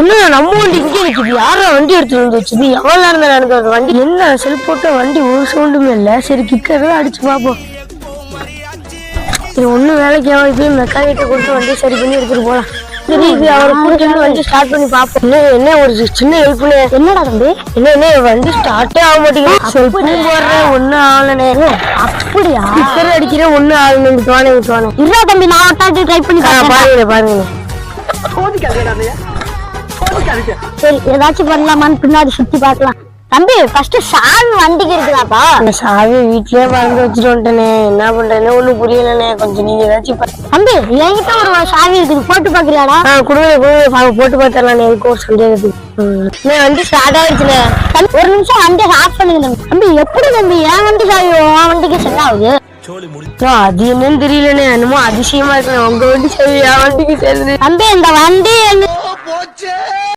என்ன நம்ம வண்டி இங்கே நிக்குது யாரா வண்டி எடுத்துட்டு வந்து வச்சது எவ்வளவு நேரம் தான் நடந்தது வண்டி? என்ன செல் போட்டு வண்டி ஒரு சவுண்டுமே இல்ல. சரி கிக்கர் அடிச்சு பார்ப்போம். இது ஒண்ணும் வேலைக்கு ஆகாது போய் மெக்கானிட்ட கொடுத்து வண்டி சரி பண்ணி எடுத்துட்டு போலாம். சரி இது அவரை கூட்டிட்டு வண்டி ஸ்டார்ட் பண்ணி பார்ப்போம். என்ன என்ன ஒரு சின்ன ஹெல்ப் என்னடா தம்பி? என்ன என்ன வண்டி ஸ்டார்ட்டே ஆக மாட்டேங்குது. செல்ஃபோன் போடுறேன் ஒன்னும் ஆகலனே. அப்படியா? கிக்கர் அடிக்கிறேன் ஒன்னும் ஆகல இங்க தோணே இங்க தோணே இல்ல தம்பி நான் ஒட்டாட்டி ட்ரை பண்ணி பாருங்க பாருங்க. சரி ஏதாச்சும் பண்ணலாமான்னு பின்னாடி சுத்தி பார்க்கலாம். தம்பி ஃபர்ஸ்ட் சாவி வண்டிக்கு இருக்குதாப்பா அந்த சாவி வீட்லயே மறந்து வச்சுட்டு வந்துட்டேனே என்ன பண்றேன்னு ஒண்ணும் புரியலனே கொஞ்சம் நீங்க ஏதாச்சும் தம்பி என்கிட்ட ஒரு சாவி இருக்குது. போட்டு பாக்குறியாடா ஆ குடுங்க குடுங்க. போட்டு பார்த்தரலாம் எனக்கு ஒரு சந்தேகத்துக்கு ம். வண்டி ஸ்டார்ட் ஆயிடுச்சுனே தம்பி, ஒரு நிமிஷம் வண்டியை ஆஃப் பண்ணுங்க தம்பி. தம்பி எப்படி தம்பி? என் வண்டி சாவி உன் வண்டிக்கு செட் ஆகுது? அது என்னன்னு தெரியலனே என்னமோ அதிசயமா இருக்கு உங்க வண்டி சாவி என் வண்டிக்கு சேர்ந்து தம்பி இந்த வண்டி வந்து